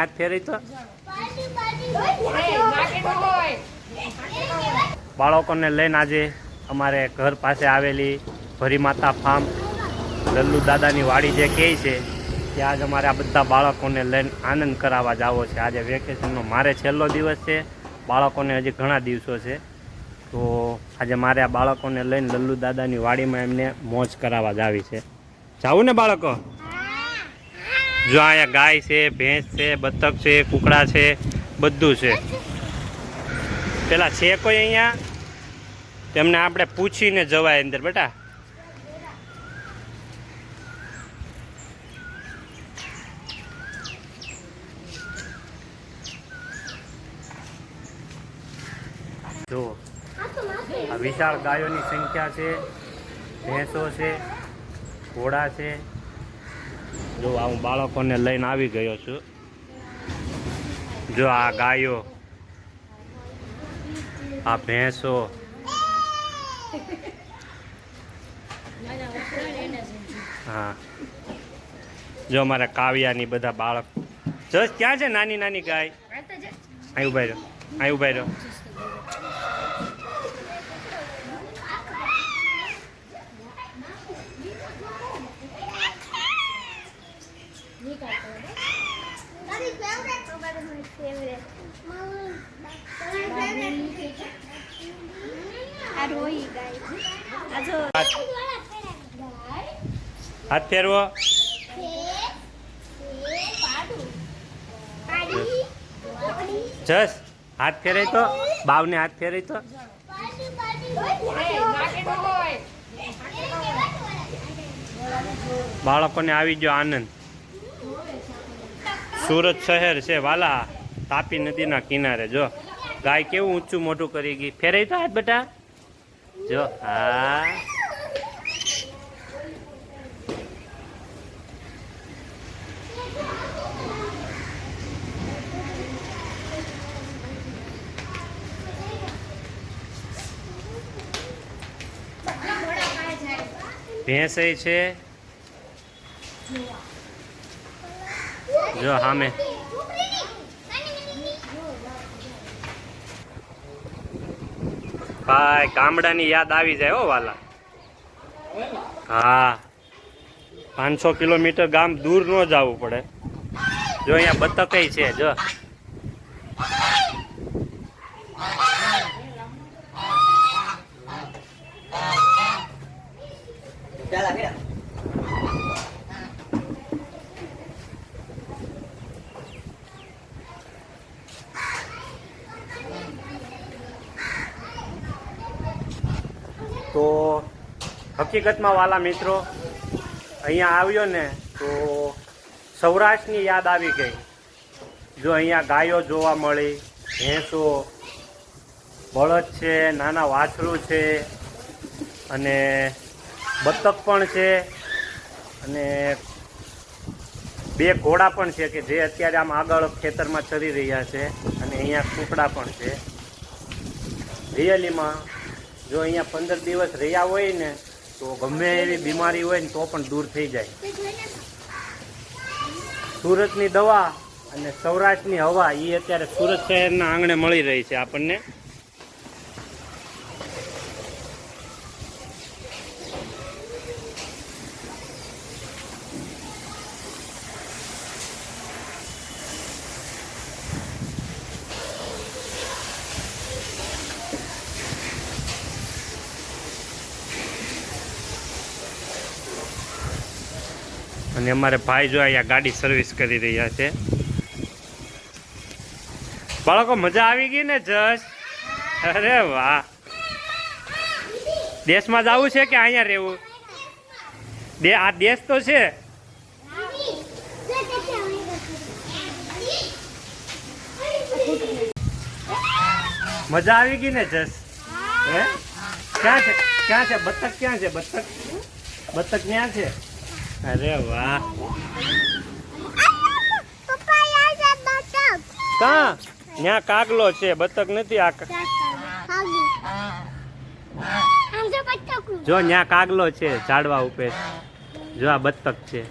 હાથ ફેરી તો. બાળકોને લઈને આજે અમારે ઘર પાસે આવેલી ભરી માતા ફાર્મ લલ્લુ દાદાની વાડી જે કહે છે ત્યાં જ અમારે આ બધા બાળકોને લઈને આનંદ કરાવવા જાવો છે. આજે વેકેશનનો મારે છેલ્લો દિવસ છે. બાળકોને હજી ઘણા દિવસો છે. તો આજે મારે આ બાળકોને લઈને લલ્લુ દાદાની વાડીમાં એમને મોજ કરાવવા જાવી છે. જાવું ને બાળકો. જો અહીંયા ગાય છે, ભેંસ છે, બતક છે, કુકડા છે, બધું છે. પેલા છે કોઈ અહીંયા? તેમને આપણે પૂછીને જવાય અંદર, બેટા. જો વિશાળ ગાયોની સંખ્યા છે, ભેંસો છે, ઘોડા છે જો આ હું બાળકોને લઈને આવી ગયો છું. જો આ ગાયો આ ભેંસો હા. જો અમારા કાવ્યાની બધા બાળક જો ક્યાં છે નાની નાની ગાય? અહીં ઊભા રહ્યો અહીં ઊભા રહ્યો હાથ ફેરવો. જસ હાથ ફેરાય તો બાવને હાથ ફેરાય તો. બાળકોને આવી ગયો આનંદ. સુરત શહેર છે, વાલા. તાપી નદીના કિનારે, જો. ગાય કેવું ઊંચું મોટું કરી ગઈ. ફેરાઈ તો હાથ બેટા. જો, હા. ભેંસ છે. જો સામે ભાઈ, ગામડાની યાદ આવી જાય હો, વાલા. હા. પાંચસો કિલોમીટર ગામ દૂર ન જવું પડે. જો, અહીંયા બતકે છે, જો. તો હકીકતમાં વાલા મિત્રો, અહીંયા આવ્યો ને તો સૌરાષ્ટ્રની યાદ આવી ગઈ. જો અહીંયા ગાયો જોવા મળી, ભેંસો, બળદ છે, નાના વાછરું છે, અને બતક પણ છે, અને બે ઘોડા પણ છે કે જે અત્યારે આમ આગળ ખેતરમાં ચરી રહ્યા છે, અને અહીંયા કૂકડા પણ છે. રિયલીમાં જો અહીંયા પંદર દિવસ રહ્યા હોય ને, તો ગમે એવી બીમારી હોય ને તો પણ દૂર થઈ જાય. સુરતની દવા અને સૌરાષ્ટ્રની હવા એ અત્યારે સુરત શહેરના આંગણે મળી રહી છે આપણને. અને અમારે ભાઈ જો અહીંયા ગાડી સર્વિસ કરી રહ્યા છે. બાળકો, મજા આવી ગઈ ને, જશ? અરે વાહ. દેશમાં જવું છે કે અહીંયા રહેવું? દે, આ દેશ તો છે. મજા આવી ગઈ ને, જશ? હે? ક્યાં છે? ક્યાં છે? બતક ક્યાં છે? બતક? બતક ક્યાં છે? અરે વાહ. કા? ત્યાં કાગલો છે, બતક નથી આ જો ત્યાં કાગલો છે, ઝાડવા ઉપર. જો આ બતક છે.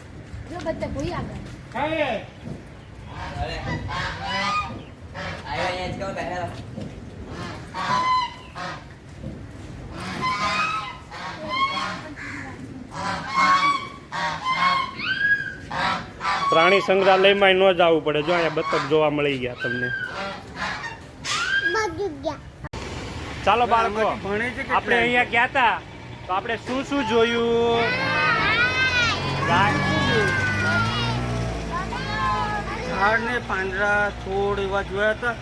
પ્રાણી સંગ્રહાલયમાં ન જવું પડે. જો અહીંયા બતક જોવા મળી ગયા તમને. ચાલો બાળકો આપણે અહીંયા ગયા હતા તો આપણે શું શું જોયું? ગાય. ઝાડ ને પાંદડા છોડ એવા જોયા હતા?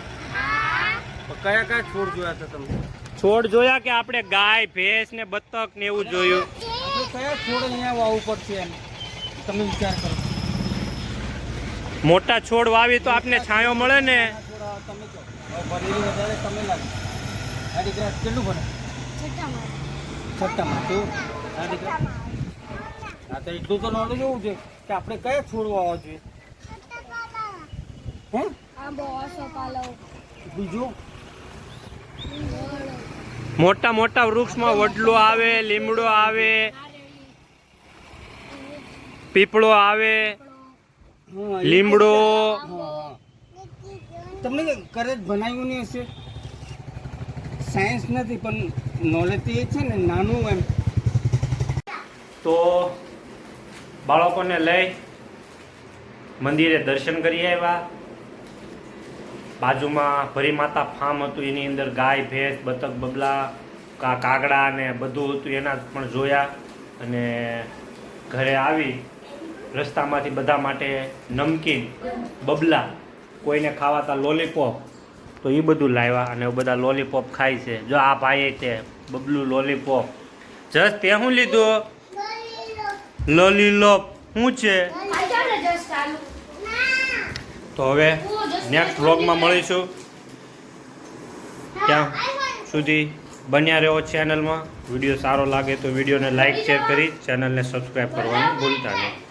કયા કયા છોડ જોયા હતા તમે? છોડ જોયા કે આપણે ગાય ભેંસ ને બતક ને એવું જોયું? કયા છોડ અહીંયા વાવવું પડશે એમ? તમે વિચાર કરો. મોટા છોડ વાવી તો આપને છાંયો મળે ને? હા તો એટલું તો આપણે કયા છોડ વાવવા જોઈએ હે બીજું મોટા મોટા વૃક્ષમાં વડલો આવે, લીમડો આવે, પીપળો આવે. લીમડો. તમને કરે જ બનાવ્યું નહીં હશે? સાયન્સ નથી પણ નોલેજ તો એ છે ને નાનું એમ. તો બાળકોને લઈ મંદિરે દર્શન કરી આવ્યા. બાજુમાં ભરી માતા ફાર્મ હતું એની અંદર ગાય ભેંસ બતક બબલા કા કાગડા ને બધું હતું એના પણ જોયા. અને ઘરે આવી રસ્તામાંથી બધા માટે નમકીન, બબલા, કોઈને ખાવાતા લોલીપોપ, તો એ બધું લાવ્યા અને બધા લોલીપોપ ખાય છે. જો આ ભાઈએ તે બબલું લોલીપોપ જસ તે શું લીધું. લોલીલોપ શું છે? તો હવે નેક્સ્ટ વ્લોગમાં મળીશું. ત્યાં સુધી બન્યા રહો ચેનલમાં વીડિયો સારો લાગે તો વિડીયોને લાઇક શેર કરી ચેનલને સબસ્ક્રાઈબ કરવાનું ભૂલતા નહીં.